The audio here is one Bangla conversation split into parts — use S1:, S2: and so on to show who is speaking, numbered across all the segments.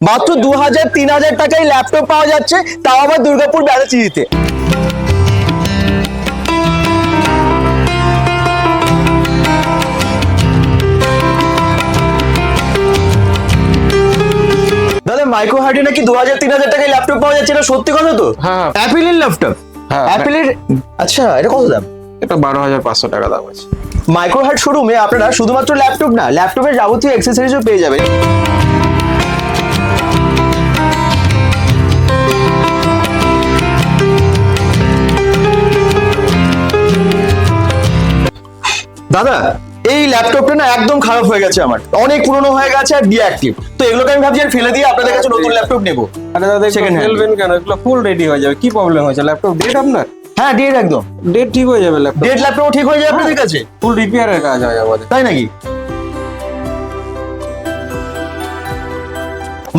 S1: মাত্র দু হাজার তিন হাজার টাকায় ল্যাপটপ পাওয়া যাচ্ছে তাও আবার দুর্গাপুর ব্যারাচিতে দাদা মাইক্রো হার্ডে নাকি দু হাজার তিন হাজার টাকায় ল্যাপটপ পাওয়া যাচ্ছে এটা সত্যি কথা তো?
S2: হ্যাঁ
S1: অ্যাপেলের ল্যাপটপ
S2: হ্যাঁ
S1: অ্যাপেলের আচ্ছা এটা কত দাম?
S2: এটা বারো হাজার পাঁচশো টাকা দাম আছে।
S1: মাইক্রোহার্ট শোরুমে আপনারা শুধুমাত্র ল্যাপটপ না ল্যাপটপের যাবতীয় অ্যাক্সেসরিজও পেয়ে যাবেন। দাদা এই ল্যাপটপটা না একদম খারাপ হয়ে গেছে আমার। অনেক পুরনো হয়ে গেছে আর ডিঅ্যাক্টিভ তো এগুলোকে আমি ভাবছি আর ফেলে দিয়ে আপনাদের কাছে নতুন ল্যাপটপ নেব।
S2: আরে দাদা সেকেন্ড. ফেলবেন কেন? এগুলো ফুল রেডি হয়ে যাবে। কি প্রবলেম হয়েছে? ল্যাপটপ ডেট আপনার?
S1: হ্যাঁ ডেট একদম।
S2: ডেট ঠিক হয়ে যাবে ল্যাপটপ?
S1: ডেট ল্যাপটপ ঠিক হয়ে যাবে আপনাদের কাছে?
S2: ফুল রিপেয়ারের কাজ হয় আমাদের
S1: তাই নাকি?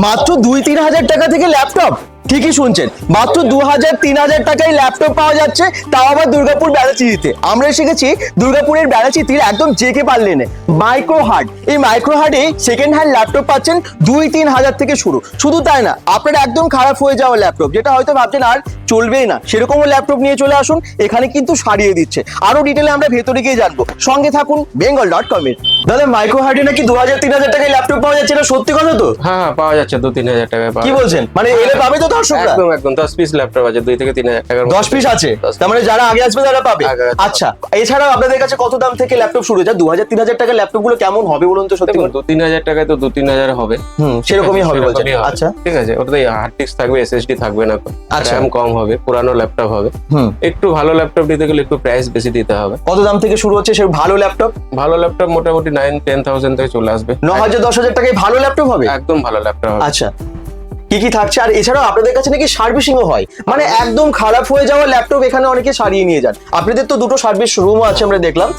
S1: মাত্র দুই তিন হাজার টাকা থেকে ল্যাপটপ? ঠিকই শুনছেন। মাত্র দু হাজার তিন হাজার টাকায় ল্যাপটপ পাওয়া যাচ্ছে, তাও আবার দুর্গাপুর ব্যারাচিতে আমরা শিখেছি দুর্গাপুরের ব্যারাচিতির একদম জেকে পারলেনে মাইক্রো হার্ট এই মাইক্রো হার্টে সেকেন্ড হ্যান্ড ল্যাপটপ পাচ্ছেন দুই তিন হাজার থেকে শুরু। শুধু তাই না, আপনার একদম খারাপ হয়ে যাওয়া ল্যাপটপ যেটা হয়তো ভাবছেন আর চলবেই না। সেরকমও ল্যাপটপ নিয়ে চলে আসুন, এখানে কিন্তু সারিয়ে দিচ্ছে। আরও ডিটেলে আমরা ভেতরে গিয়ে জানব। সঙ্গে থাকুন বেঙ্গল ডট কম এর দাদা মাইক্রো হার্টে নাকি দু হাজার তিন হাজার টাকায় ল্যাপটপ পাওয়া যাচ্ছে এটা সত্যি কথা তো?
S2: হ্যাঁ হ্যাঁ পাওয়া যাচ্ছে দু তিন হাজার টাকায় পাওয়া
S1: কি বলছেন? মানে এলে পাবে তো দর্শকরা?
S2: একদম একদম দশ পিস ল্যাপটপ আছে দুই থেকে তিন হাজার টাকার
S1: দশ পিস আছে? তার মানে যারা আগে আসবে তারা পাবে? আচ্ছা এছাড়াও আপনাদের কাছে কত দাম থেকে ল্যাপটপ শুরু দু হাজার তিন হাজার টাকার ল্যাপটপগুলো কেমন হবে বলুন তো সত্যি
S2: দু তিন হাজার টাকায় তো দু তিন হাজার হবে।
S1: হুম সেরকমই হবে বলছেন। আচ্ছা।
S2: ঠিক আছে ওটাতে হার্ড ডিস্ক থাকবে এসএসডি থাকবে না।
S1: আচ্ছা।
S2: কম হবে পুরানো ল্যাপটপ হবে।
S1: হুম।
S2: একটু ভালো ল্যাপটপ নিতে গেলে একটু প্রাইস বেশি দিতে হবে।
S1: কত দাম থেকে শুরু হচ্ছে সে ভালো ল্যাপটপ?
S2: ভালো ল্যাপটপ মোটামুটি নাইন টেন থাউজেন্ড থেকে চলে আসবে।
S1: ন হাজার দশ হাজার টাকায় ভালো ল্যাপটপ হবে?
S2: একদম ভালো ল্যাপটপ হবে।
S1: আচ্ছা। কি কি থাকছে? আর এছাড়াও আপনাদের কাছে নাকি সার্ভিসিংও হয়। মানে একদম খারাপ হয়ে যাওয়া ল্যাপটপ এখানে অনেকে সারিয়ে নিয়ে যান। আপনাদের তো দুটো সার্ভিস রুমও আছে আমরা দেখলাম।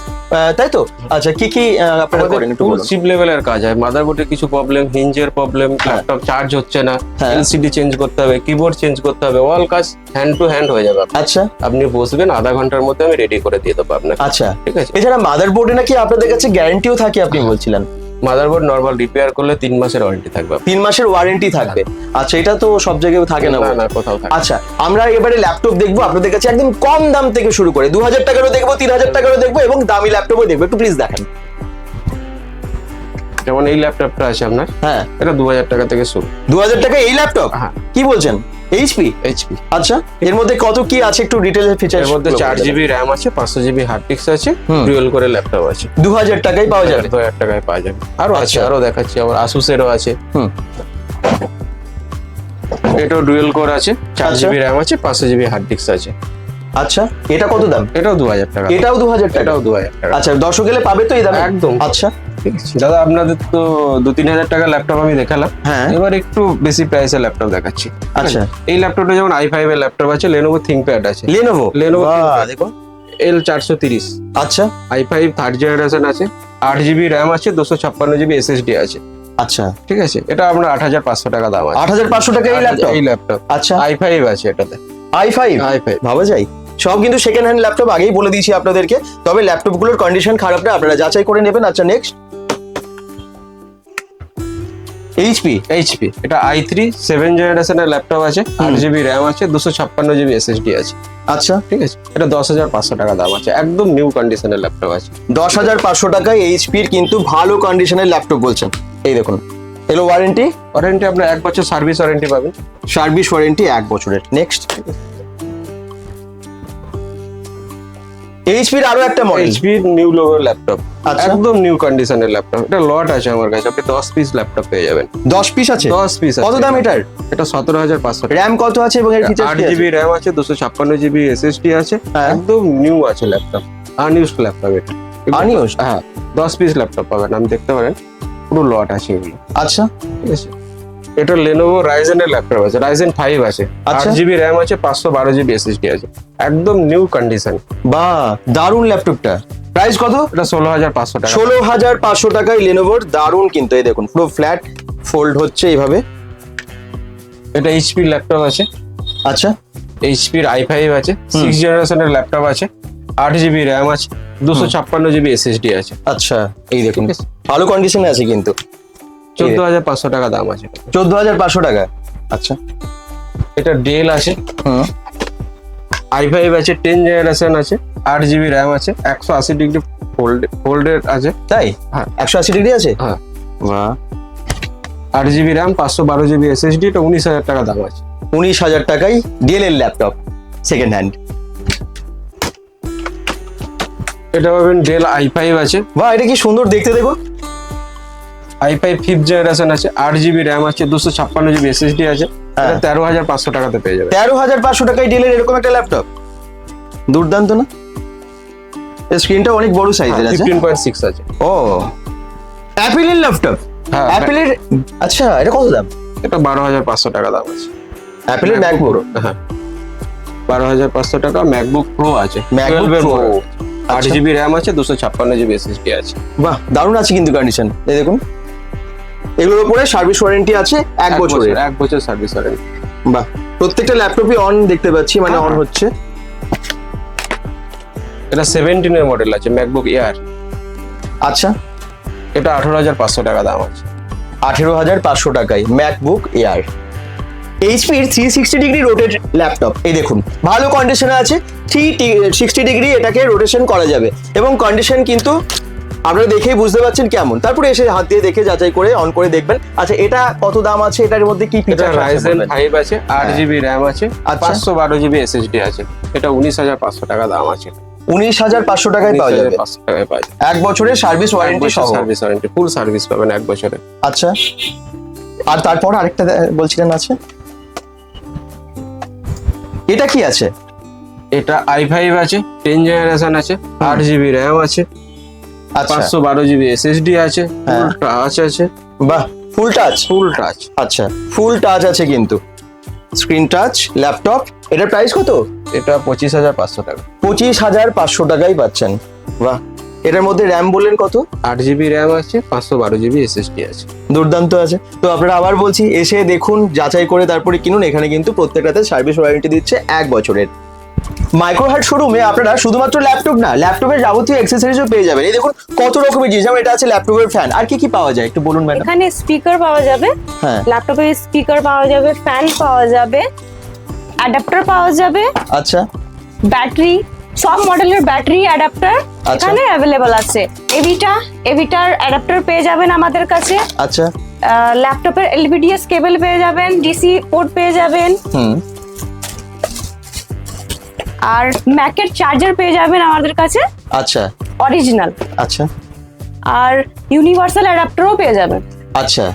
S1: তাই তো? আচ্ছা কি কি আপনারা করেন একটু বলুন।
S2: চিপ লেভেলের কাজ হয়। মাদারবোর্ডে কিছু প্রবলেম হিঞ্জের প্রবলেম ল্যাপটপ চার্জ হচ্ছে না।
S1: হ্যাঁ।
S2: এলসিডি চেঞ্জ করতে হবে কিবোর্ড চেঞ্জ করতে হবে। অল কাজ হ্যান্ড টু হ্যান্ড হয়ে যাবে
S1: আচ্ছা।
S2: আপনি বসবেন আধা ঘণ্টার মধ্যে আমি রেডি করে দিয়ে দেবো আপনাকে।
S1: আচ্ছা।
S2: ঠিক আছে?
S1: এছাড়া মাদারবোর্ডে নাকি আপনাদের কাছে গ্যারান্টিও থাকে আপনি বলছিলেন।
S2: মাদারবোর্ড নর্মাল রিপেয়ার করলে তিন মাসের ওয়ারেন্টি থাকবে।
S1: তিন মাসের ওয়ারেন্টি থাকবে। আচ্ছা এটা তো সব জায়গায় থাকে না
S2: না কোথাও থাকে
S1: আচ্ছা আমরা এবারে ল্যাপটপ দেখব আপনাদের কাছে একদম কম দাম থেকে শুরু করে দু হাজার টাকারও দেখব তিন হাজার টাকারও দেখব এবং দামি ল্যাপটপও দেখব। একটু প্লিজ দেখান।
S2: যেমন এই ল্যাপটপটা আছে আপনার
S1: হ্যাঁ।
S2: এটা দু হাজার টাকা থেকে শুরু।
S1: দু হাজার টাকা এই ল্যাপটপ?
S2: হ্যাঁ।
S1: কি বলছেন? এইচপি
S2: এইচপি
S1: আচ্ছা এর মধ্যে কত কি আছে একটু ডিটেল ফিচার
S2: এর মধ্যে চার জিবি র্যাম আছে পাঁচশো জিবি হার্ড ডিস্ক আছে ডুয়েল করে ল্যাপটপ আছে।
S1: দু হাজার টাকায় পাওয়া যাবে?
S2: দু হাজার টাকায় পাওয়া যাবে। আরও আছে
S1: আচ্ছা।
S2: আরও দেখাচ্ছি আবার আসুসেরও আছে।
S1: হুম।
S2: এটাও ডুয়েল কোর আছে চার
S1: আচ্ছা।
S2: জিবি র্যাম আছে পাঁচশো জিবি হার্ড ডিস্ক আছে।
S1: আচ্ছা এটা কত দাম?
S2: এটাও দু হাজার টাকা।
S1: এটাও দু হাজার টাকা।
S2: এটাও দু হাজার টাকা।
S1: আচ্ছা দর্শক গেলে পাবে তো এই দামে?
S2: একদম।
S1: আচ্ছা।
S2: দাদা আপনাদের তো দু তিন হাজার টাকার ল্যাপটপ আমি দেখালাম।
S1: হ্যাঁ।
S2: এবার একটু বেশি প্রাইসের ল্যাপটপ দেখাচ্ছি।
S1: আচ্ছা।
S2: এই ল্যাপটপটা যেমন আই ফাইভ এর ল্যাপটপ আছে লেনোভো থিংকপ্যাড আছে।
S1: লেনোভো বাহ, দেখো
S2: এল চারশো তিরিশ।
S1: আচ্ছা।
S2: আই ফাইভ থার্ড জেনারেশন আছে আট জিবি র্যাম আছে দুশো ছাপ্পান্ন জিবি এসএসডি আছে।
S1: আচ্ছা।
S2: ঠিক আছে? এটা আপনার আট হাজার পাঁচশো টাকা দাম আছে।
S1: আট হাজার পাঁচশো টাকা এই ল্যাপটপ?
S2: এই ল্যাপটপ।
S1: আচ্ছা।
S2: আই ফাইভ আছে এটাতে।
S1: আই ফাইভ
S2: আই ফাইভ
S1: ভাবা যায়? সব কিন্তু সেকেন্ড হ্যান্ড ল্যাপটপ আগেই বলে দিয়েছি আপনাদেরকে। তবে ল্যাপটপগুলোর কন্ডিশন খারাপ না আপনারা যাচাই করে নেবেন। আচ্ছা নেক্সট এইচপি
S2: এইচপি এটা আই থ্রি সেভেন জেনারেশনের ল্যাপটপ আছে আট জিবি র্যাম আছে দুশো ছাপ্পান্ন জিবি এসএসডি আছে।
S1: আচ্ছা।
S2: ঠিক আছে? এটা দশ হাজার পাঁচশো টাকা দাম আছে। একদম নিউ কন্ডিশনের ল্যাপটপ আছে।
S1: দশ হাজার পাঁচশো টাকায় এইচপির কিন্তু ভালো কন্ডিশনের ল্যাপটপ বলছেন। এই দেখুন। এলো ওয়ারেন্টি
S2: ওয়ারেন্টি আপনার এক বছর সার্ভিস ওয়ারেন্টি পাবেন।
S1: সার্ভিস ওয়ারেন্টি এক বছরের। নেক্সট এইচপির আরও একটা মডেল
S2: এইচপি নিউ লোগোর ল্যাপটপ। একদম নিউ কন্ডিশনের ল্যাপটপ এটা লট আছে আমার কাছে। আপনি দশ পিস ল্যাপটপ পেয়ে যাবেন।
S1: দশ পিস আছে?
S2: দশ পিস
S1: কত দাম এটার?
S2: এটা সতেরো হাজার পাঁচশো টাকা।
S1: র্যাম কত আছে এবং এর ফিচার
S2: আট জিবি র্যাম আছে? দুশো ছাপ্পান্ন জিবি এসএসডি আছে।
S1: হ্যাঁ।
S2: একদম নিউ আছে ল্যাপটপ আনইউজড ল্যাপটপ এটা।
S1: Unused?
S2: হ্যাঁ দশ পিস ল্যাপটপ পাবেন। আমি দেখতে পারেন। পুরো লট আছে এগুলো।
S1: আচ্ছা।
S2: ঠিক আছে? এটা লেনোভো রাইজেনের ল্যাপটপ আছে রাইজেন ফাইভ আছে। আট
S1: আচ্ছা।
S2: জিবি র্যাম আছে পাঁচশো বারো জিবি এসএসডি আছে। একদম নিউ কন্ডিশন
S1: বা দারুণ ল্যাপটপটা প্রাইস কত?
S2: এটা ষোলো হাজার পাঁচশো টাকা।
S1: ষোলো হাজার পাঁচশো টাকায় লেনোভোর দারুণ কিন্তু এই দেখুন পুরো ফ্ল্যাট ফোল্ড হচ্ছে এইভাবে।
S2: এটা এইচপি ল্যাপটপ আছে।
S1: আচ্ছা।
S2: এইচপির আই ফাইভ আছে। সিক্স জেনারেশনের ল্যাপটপ আছে। আট জিবি র্যাম আছে। দুশো ছাপ্পান্ন জিবি এসএসডি আছে।
S1: আচ্ছা এই দেখুন। ভালো কন্ডিশনে আছে কিন্তু।
S2: চোদ্দ হাজার পাঁচশো টাকা দাম আছে।
S1: চোদ্দ হাজার পাঁচশো টাকা আচ্ছা।
S2: এটা ডেল আছে।
S1: হুম।
S2: আই ফাইভ আছে টেন জেনারেশন আছে আট জিবি র্যাম আছে একশো আশি ডিগ্রি ফোল্ড ফোল্ডেড আছে।
S1: তাই?
S2: হ্যাঁ।
S1: একশো আশি ডিগ্রি আছে?
S2: হ্যাঁ।
S1: বাহ।
S2: আট জিবি র্যাম পাঁচশো বারো জিবি এসএসডি এটা উনিশ হাজার টাকা দাম আছে।
S1: উনিশ হাজার টাকায় ডেল এর ল্যাপটপ সেকেন্ড হ্যান্ড
S2: এটা পাবেন ডেল আই ফাইভ আছে।
S1: বাহ এটা কি সুন্দর দেখতে দেখো
S2: আই ফাইভ ফিফথ জেনারেশন আছে আট জিবি র্যাম আছে দুশো ছাপ্পান্ন জিবি এসএসডি আছে
S1: হ্যাঁ।
S2: তেরো হাজার পাঁচশো টাকাতে পেয়ে যাবে।
S1: তেরো হাজার পাঁচশো টাকায় ডেলের এরকম একটা ল্যাপটপ দুর্দান্ত না? স্ক্রিনটা অনেক বড় সাইজের আছে।
S2: ফিফটিন পয়েন্ট সিক্স আছে।
S1: ও অ্যাপেলের ল্যাপটপ
S2: হ্যাঁ,
S1: অ্যাপেলের আচ্ছা এটা কত দাম?
S2: এটা বারো হাজার পাঁচশো টাকা দাম আছে।
S1: অ্যাপেলের ম্যাকবুক
S2: হ্যাঁ। বারো হাজার পাঁচশো টাকা ম্যাকবুক প্রো আছে। 12 এর আট
S1: আচ্ছা।
S2: জিবি র্যাম আছে দুশো ছাপ্পান্ন জিবি এসএসডি আছে।
S1: বাহ দারুণ আছে কিন্তু কন্ডিশন এই দেখুন। এগুলোর উপরে সার্ভিস ওয়ারেন্টি আছে এক বছরের।
S2: এক বছর সার্ভিস ওয়ারেন্টি
S1: বাহ প্রত্যেকটা ল্যাপটপই অন দেখতে পাচ্ছি মানে অন
S2: হ্যাঁ।
S1: হচ্ছে।
S2: এটা সেভেন্টিন এর মডেল আছে ম্যাকবুক এয়ার
S1: আচ্ছা।
S2: এটা আঠারো হাজার পাঁচশো টাকা দাম আছে।
S1: আঠেরো হাজার পাঁচশো টাকায় MacBook Air এইচপির three sixty degree rotate laptop এই দেখুন ভালো কন্ডিশনে আছে। থ্রি সিক্সটি ডিগ্রি এটাকে রোটেশন করা যাবে। এবং কন্ডিশন কিন্তু আপনারা দেখেই বুঝতে পারছেন কেমন। তারপরে এসে হাত দিয়ে দেখে যাচাই করে অন করে দেখবেন। আচ্ছা এটা কত দাম আছে? এটার মধ্যে কি ফিচার
S2: রাইজেন ফাইভ আছে আট
S1: হ্যাঁ।
S2: জিবি র্যাম আছে
S1: আর
S2: পাঁচশো বারো জিবি এসএসডি আছে। এটা উনিশ হাজার পাঁচশো টাকা দাম আছে।
S1: উনিশ হাজার পাঁচশো টাকায় পাওয়া যাবে? এক বছরের সার্ভিস ওয়ারেন্টি সহ?
S2: সার্ভিস ওয়ারেন্টি ফুল সার্ভিস পাবেন এক বছরে।
S1: আচ্ছা। আর তারপর আরেকটা বলছিলেন আছে? এটা কি আছে?
S2: এটা আই ফাইভ আছে টেন জেনারেশন আছে আট জিবি র্যাম আছে পাঁচশো বারো জিবি এসএসডি আছে
S1: হ্যাঁ।
S2: টাচ আছে।
S1: বাহ ফুল টাচ
S2: ফুল টাচ
S1: আচ্ছা ফুল টাচ আছে কিন্তু। স্ক্রিন টাচ ল্যাপটপ এটার প্রাইস কত?
S2: এটা পঁচিশ হাজার পাঁচশো টাকা।
S1: পঁচিশ হাজার পাঁচশো টাকাই পাচ্ছেন। বাহ এটার মধ্যে র্যাম বললেন কত?
S2: আট জিবি র্যাম আছে পাঁচশো বারো জিবি এসএসডি আছে।
S1: দুর্দান্ত আছে। তো আপনারা আবার বলছি এসে দেখুন যাচাই করে তারপরে কিনুন। এখানে কিন্তু প্রত্যেকটাতে সার্ভিস ওয়ারেন্টি দিচ্ছে এক বছরের। মাইক্রোহার্ট শোরুমে আপনারা শুধুমাত্র ল্যাপটপ না ল্যাপটপের যাবতীয় অ্যাক্সেসরিজও পেয়ে যাবেন। এই দেখুন কত রকমের জিনিস। যেমন এটা আছে ল্যাপটপের ফ্যান আর কি কি পাওয়া যায়? একটু বলুন ম্যাডাম
S3: এখানে স্পিকার পাওয়া যাবে।
S1: হ্যাঁ।
S3: ল্যাপটপে স্পিকার পাওয়া যাবে ফ্যান পাওয়া যাবে অ্যাডাপ্টার পাওয়া যাবে।
S1: আচ্ছা।
S3: ব্যাটারি সব মডেলের ব্যাটারি অ্যাডাপ্টার। এখানে অ্যাভেলেবল আছে। এভিটা এভিটার অ্যাডাপ্টার পেয়ে যাবেন আমাদের কাছে।
S1: আচ্ছা।
S3: ল্যাপটপের এলভিডিএস কেবল পেয়ে যাবেন ডিসি পোর্ট পেয়ে যাবেন।
S1: হুম।
S3: আর ম্যাকের চার্জার পেয়ে যাবেন আমাদের কাছে।
S1: আচ্ছা।
S3: অরিজিনাল
S1: আচ্ছা।
S3: আর ইউনিভার্সাল অ্যাডাপ্টারও পেয়ে যাবেন।
S1: আচ্ছা।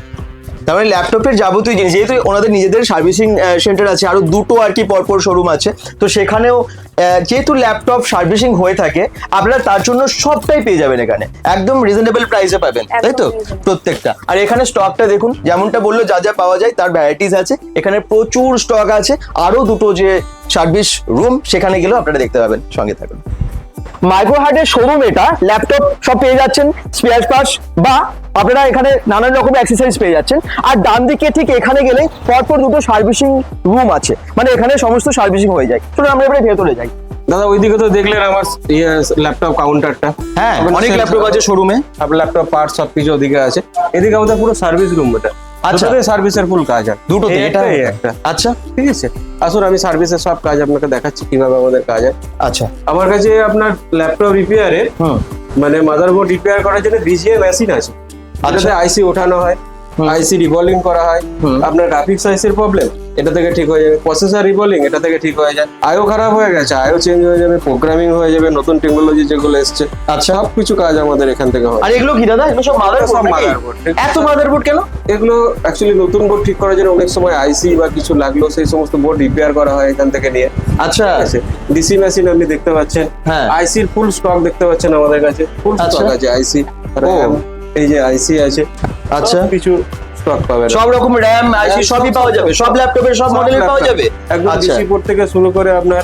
S1: তার মানে ল্যাপটপের যাবতীয় জিনিস যেহেতু ওনাদের নিজেদের সার্ভিসিং সেন্টার আছে আরও দুটো আর কি পরপর শোরুম আছে তো সেখানেও যেহেতু ল্যাপটপ সার্ভিসিং হয়ে থাকে আপনারা তার জন্য সবটাই পেয়ে যাবেন এখানে। একদম রিজনেবল প্রাইসে পাবেন তাই তো? প্রত্যেকটা। আর এখানে স্টকটা দেখুন যেমনটা বলল যা যা পাওয়া যায় তার ভ্যারাইটিস আছে। এখানে প্রচুর স্টক আছে আরও দুটো যে সার্ভিস রুম সেখানে গেলেও আপনারা দেখতে পাবেন সঙ্গে থাকুন। মাইক্রোহার্টের শোরুম এটা ল্যাপটপ সব পেয়ে যাচ্ছেন স্পেয়ার পার্টস বা আপনারা এখানে নানান রকমের অ্যাক্সেসরিজ পেয়ে যাচ্ছেন। আর ডান দিকে ঠিক এখানে গেলে পরপর দুটো সার্ভিসিং রুম আছে মানে এখানে সমস্ত সার্ভিসিং হয়ে যায়। চলুন আমরা এবারে ভেতরে যাই।
S2: দাদা ওইদিকে তো দেখলেন আমার ল্যাপটপ কাউন্টারটা
S1: হ্যাঁ অনেক ল্যাপটপ আছে শোরুমে
S2: আপনার ল্যাপটপ পার্ট সবকিছু ওদিকে আছে। এদিকে আমাদের পুরো সার্ভিস রুম এটা।
S1: আচ্ছা।
S2: সার্ভিসের ফুল কাজ হয়।
S1: দুটোতে
S2: এটাই
S1: এটা
S2: একটা।
S1: আচ্ছা।
S2: ঠিক আছে? আসুন আমি সার্ভিসের সব কাজ আপনাকে দেখাচ্ছি কীভাবে আমাদের কাজ হয়।
S1: আচ্ছা।
S2: আমার কাছে আপনার ল্যাপটপ রিপেয়ারে মানে মাদারবোর্ড রিপেয়ার করার জন্য বিজিএ মেশিন আছে। আচ্ছা। আইসি ওঠানো হয়। আইসি রিভলিং করা হয়। আপনার গ্রাফিক্স আইসির প্রবলেম এটা থেকে ঠিক হয়ে যাবে। প্রসেসর রিভলিং এটা থেকে ঠিক হয়ে যায়। আয়ও খারাপ হয়ে গেছে আয়ও চেঞ্জ হয়ে যাবে প্রোগ্রামিং হয়ে যাবে নতুন টেকনোলজি যেগুলো এসছে
S1: আচ্ছা।
S2: সব কিছু কাজ আমাদের এখান থেকে হয়
S1: আর এগুলো কি দাদা? এগুলো সব মাদারবোর্ড
S2: ঠিক।
S1: এত মাদারবোর্ড কেন?
S2: এগুলো অ্যাকচুয়ালি নতুন বোর্ড ঠিক করার জন্য অনেক সময় আইসি বা কিছু লাগল সেই সমস্ত বোর্ড রিপেয়ার করা হয় এখান থেকে নিয়ে।
S1: আচ্ছা। আছে।
S2: ডিসি মেশিন আপনি দেখতে পাচ্ছেন।
S1: হ্যাঁ।
S2: আইসির ফুল স্টক দেখতে পাচ্ছেন আমাদের কাছে। ফুল
S1: আচ্ছা।
S2: স্টক আছে আইসি
S1: ও।
S2: এই যে আইসি আছে
S1: আচ্ছা।
S2: কিছু স্টক পাবেন
S1: সব রকম র্যাম আইসি সবই পাওয়া যাবে। সব ল্যাপটপের সব পাওয়া যাবে?
S2: একদম
S1: আচ্ছা।
S2: ডিসি পোর্ট থেকে শুরু করে আপনার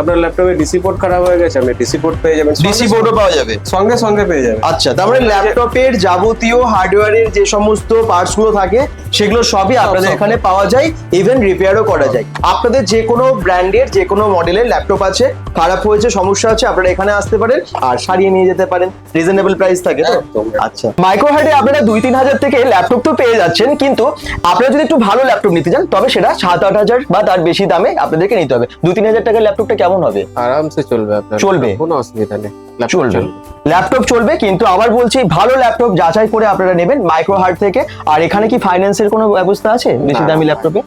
S2: আপনার ল্যাপটপে ডিসি পোর্ট খারাপ হয়ে গেছে আপনি ডিসি পোর্ট পেয়ে যাবেন।
S1: ডিসি পোর্টও পাওয়া যাবে?
S2: সঙ্গে সঙ্গে পেয়ে যাবেন।
S1: আচ্ছা তারপরে ল্যাপটপের যাবতীয় হার্ডওয়্যারের যে সমস্ত পার্টসগুলো থাকে সেগুলো সবই আপনাদের এখানে পাওয়া যায় ইভেন রিপেয়ারও করা যায়। আপনাদের যে কোনো ব্র্যান্ডের যে কোনো মডেলের ল্যাপটপ আছে খারাপ হয়েছে সমস্যা আছে আপনারা এখানে আসতে পারেন আর সারিয়ে নিয়ে যেতে পারেন। রিজনেবল প্রাইস থাকে তো? আচ্ছা। মাইক্রো হার্ডে আপনারা দুই তিন হাজার থেকে ল্যাপটপ তো পেয়ে যাচ্ছেন কিন্তু আপনারা যদি একটু ভালো ল্যাপটপ নিতে চান তবে সেটা সাত আট হাজার বা তার বেশি দামে আপনাদেরকে নিতে হবে। দুই তিন হাজার টাকার ল্যাপটপটা কেমন হবে?
S2: আরামসে চলবে আপনার।
S1: চলবে?
S2: কোনো অসুবিধা নেই।
S1: চলবে। ল্যাপটপ চলবে কিন্তু আবার বলছি ভালো ল্যাপটপ যাচাই করে আপনারা নেবেন মাইক্রো হার্ট থেকে। আর এখানে কি ফাইন্যান্সের কোনো ব্যবস্থা আছে? বেশি দামি ল্যাপটপে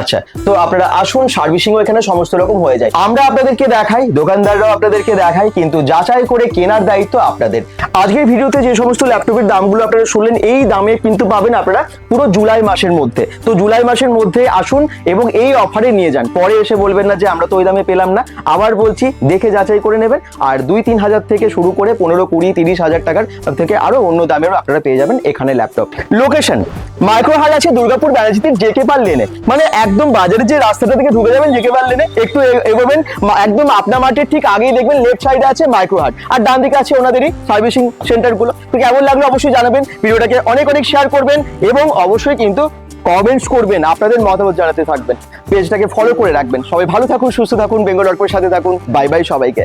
S1: আচ্ছা তো আপনারা আসুন, সার্ভিসিংও এখানে সমস্ত রকম হয়ে যায়। আমরা আপনাদেরকে দেখাই, দোকানদাররাও আপনাদেরকে দেখাই, কিন্তু যাচাই করে কেনার দায়িত্ব আপনাদের। আজকের ভিডিওতে যে সমস্ত ল্যাপটপের দামগুলো আপনারা শুনলেন, এই দামে কিন্তু পাবেন আপনারা পুরো জুলাই মাসের মধ্যে। তো জুলাই মাসের মধ্যে আসুন এবং এই অফারে নিয়ে যান। পরে এসে বলবেন না যে, আমরা তো ওই দামে পেলাম না। আবার বলছি, দেখে যাচাই করে নেবেন। আর দুই তিন হাজার থেকে শুরু করে পনেরো, কুড়ি, তিরিশ হাজার টাকার থেকে আরও অন্য দামেরও আপনারা পেয়ে যাবেন এখানে ল্যাপটপ। লোকেশন, মাইক্রোহাল আছে দুর্গাপুর ব্যানার্জিতে জেকে পার লেনে। মানে একদম বাজারের যে রাস্তাটা থেকে ঢুকে যাবেন জেকে পার লেনে একটু এগোবেন একদম আপনা মাঠের ঠিক আগেই দেখবেন লেফট সাইডে আছে মাইক্রো হাট আর ডান দিকে আছে ওনাদেরই সার্ভিসিং সেন্টারগুলো। তো কেমন লাগল অবশ্যই জানাবেন, ভিডিওটাকে অনেক অনেক শেয়ার করবেন এবং অবশ্যই কিন্তু কমেন্টস করবেন, আপনাদের মতামত জানাতে থাকবেন। পেজটাকে ফলো করে রাখবেন। সবাই ভালো থাকুন, সুস্থ থাকুন বেঙ্গল ডট সাথে থাকুন। বাই বাই সবাইকে।